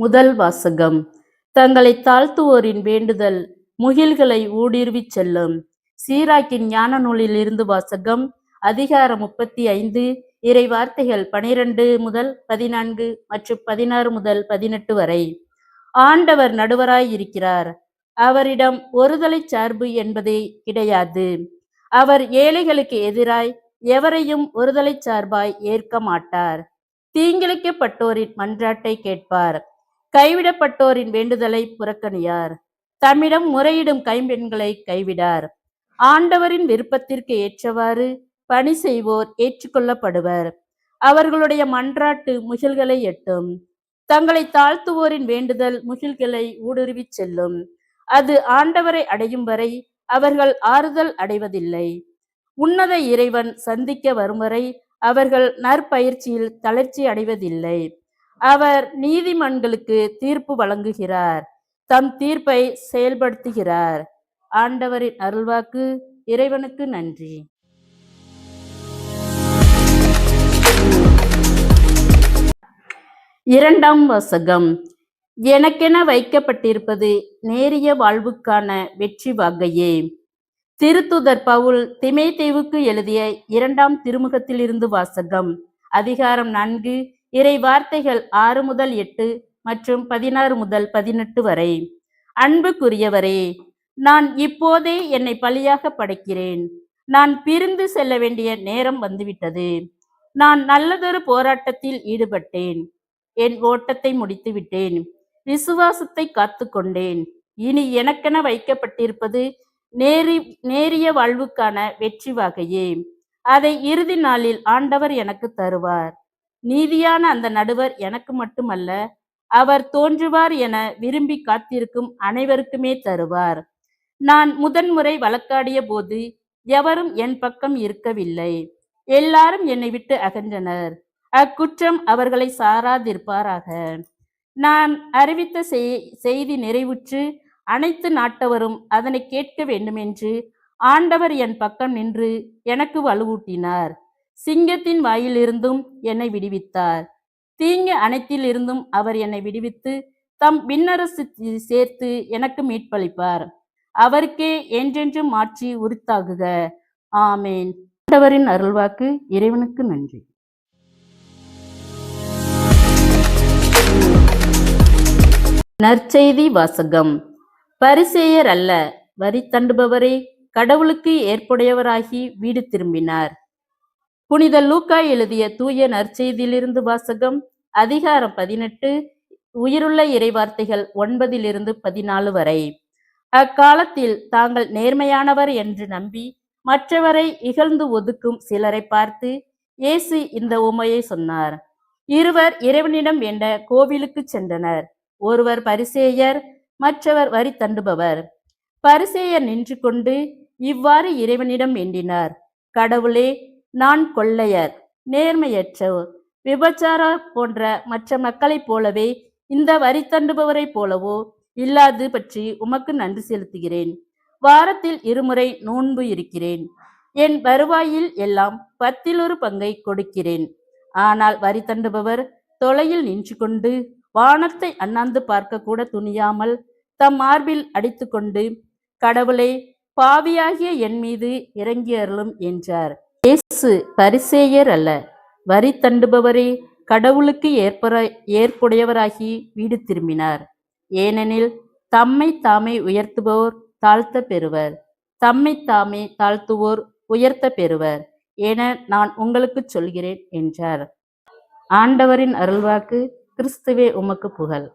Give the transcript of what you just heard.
முதல் வாசகம். தங்களை தாழ்த்துவோரின் வேண்டுதல் முகில்களை ஊடுருவிச் செல்லும். சீராக்கின் ஞான நூலிலிருந்து வாசகம் அதிகாரம் முப்பத்தி ஐந்து இறை வார்த்தைகள் பனிரெண்டு முதல் பதினான்கு மற்றும் பதினாறு முதல் பதினெட்டு வரை. ஆண்டவர் நடுவராய் இருக்கிறார் அவரிடம் ஒருதலை சார்பு என்பதே கிடையாது. அவர் ஏழைகளுக்கு எதிராய் எவரையும் ஒருதலை சார்பாய் ஏற்க மாட்டார். தீங்கிழைக்கப்பட்டோரின் மன்றாட்டை கேட்பார். கைவிடப்பட்டோரின் வேண்டுதலை புறக்கணியார். தம்மிடம் முறையிடும் கைம்பெண்களை கைவிடார். ஆண்டவரின் விருப்பத்திற்கு ஏற்றவாறு பணி செய்வோர் ஏற்றுக்கொள்ளப்படுவர். அவர்களுடைய மன்றாட்டு முகில்களை எட்டும். தங்களை தாழ்த்துவோரின் வேண்டுதல் முகில்களை ஊடுருவிச் செல்லும். அது ஆண்டவரை அடையும் வரை அவர்கள் ஆறுதல் அடைவதில்லை. உன்னத இறைவன் சந்திக்க வரும் வரை அவர்கள் நற்பயிற்சியில் தளர்ச்சி அடைவதில்லை. அவர் நீதிமன்களுக்கு தீர்ப்பு வழங்குகிறார். தம் தீர்ப்பை செயல்படுத்துகிறார். ஆண்டவரின் அருள்வாக்கு இறைவனுக்கு நன்றி. இரண்டாம் வாசகம். எனக்கென வைக்கப்பட்டிருப்பது நேரிய வாழ்வுக்கான வெற்றி வாகையே திருத்துதர் பவுல் திமேதேவுக்கு எழுதிய இரண்டாம் திருமுகத்திலிருந்து வாசகம் அதிகாரம் நான்கு இறை வார்த்தைகள் ஆறு முதல் எட்டு மற்றும் பதினாறு முதல் பதினெட்டு வரை. அன்புக்குரியவரே நான் இப்போதே என்னை பலியாக படைக்கிறேன். நான் பிரிந்து செல்ல வேண்டிய நேரம் வந்துவிட்டது. நான் நல்லதொரு போராட்டத்தில் ஈடுபட்டேன். என் ஓட்டத்தை முடித்து விட்டேன் விசுவாசத்தை காத்து கொண்டேன் இனி எனக்கென வைக்கப்பட்டிருப்பது நேரி நேரிய வாழ்வுக்கான வெற்றி வகையே. அதை இறுதி நாளில் ஆண்டவர் எனக்கு தருவார். நீதியான அந்த நடுவர் எனக்கு மட்டுமல்ல அவர் தோன்றுவார் என விரும்பி காத்திருக்கும் அனைவருக்குமே தருவார். நான் முதன்முறை வழக்காடிய போது எவரும் என் பக்கம் இருக்கவில்லை. எல்லாரும் என்னை விட்டு அகன்றனர். அக்குற்றம் அவர்களை சாராதிருப்பாராக. நான் அறிவித்த செய்தி நிறைவுற்று அனைத்து நாட்டவரும் அதனை கேட்க வேண்டுமென்று ஆண்டவர் என் பக்கம் நின்று எனக்கு வலுவூட்டினார். சிங்கத்தின் வாயிலிருந்தும் என்னை விடுவித்தார். தீங்கு அனைத்திலிருந்தும் அவர் என்னை விடுவித்து தம் விண்ணரசு சேர்த்து எனக்கு மீட்பளிப்பார். அவருக்கே என்றென்றும் மாற்றி உரித்தாகுக. ஆமேன். ஆண்டவரின் அருள்வாக்கு இறைவனுக்கு நன்றி. நற்செய்தி வாசகம். பரிசேயர் அல்ல வரி தண்டுபவரே கடவுளுக்கு ஏற்புடையவராகி வீடு திரும்பினார். புனித லூக்கா எழுதிய தூய நற்செய்தியிலிருந்து வாசகம் அதிகாரம் பதினெட்டு உயிருள்ள இறைவார்த்தைகள் ஒன்பதிலிருந்து பதினாலு வரை. அக்காலத்தில் தாங்கள் நேர்மையானவர் என்று நம்பி மற்றவரை இகழ்ந்து ஒதுக்கும் சிலரை பார்த்து இயேசு இந்த உமையை சொன்னார். இருவர் இறைவனிடம் வேண்ட கோவிலுக்கு சென்றனர். ஒருவர் பரிசேயர் மற்றவர் வரி தண்டுபவர். பரிசேயர் நின்று கொண்டு இவ்வாறு இறைவனிடம் வேண்டினார். கடவுளே நான் கொள்ளையர் நேர்மையற்றோர் விபச்சார போன்ற மற்ற மக்களைப் போலவே இந்த வரி தண்டுபவரைப் போலவோ இல்லாது பற்றி உமக்கு நன்றி செலுத்துகிறேன். வாரத்தில் இருமுறை நோன்பு இருக்கிறேன். என் வருவாயில் எல்லாம் பத்தில் ஒரு பங்கை கொடுக்கிறேன். ஆனால் வரி தண்டுபவர் தொலையில் நின்று கொண்டு வானத்தை அண்ணாந்து பார்க்க கூட துணியாமல் தம் மார்பில் அடித்துக்கொண்டு கடவுளே பாவியாகிய என் மீது இறங்கி அருளும் என்றார். இயேசு பரிசேயர் அல்ல. வரி தண்டுபவரே கடவுளுக்கு ஏற்பர ஏற்புடையவராகி வீடு திரும்பினார். ஏனெனில் தம்மை தாமே உயர்த்துபவர் தாழ்த்த பெறுவர். தம்மை தாமே தாழ்த்துவோர் உயர்த்த பெறுவர் என நான் உங்களுக்குச் சொல்கிறேன் என்றார். ஆண்டவரின் அருள்வாக்கு கிறிஸ்துவே உமக்கு புகழ்.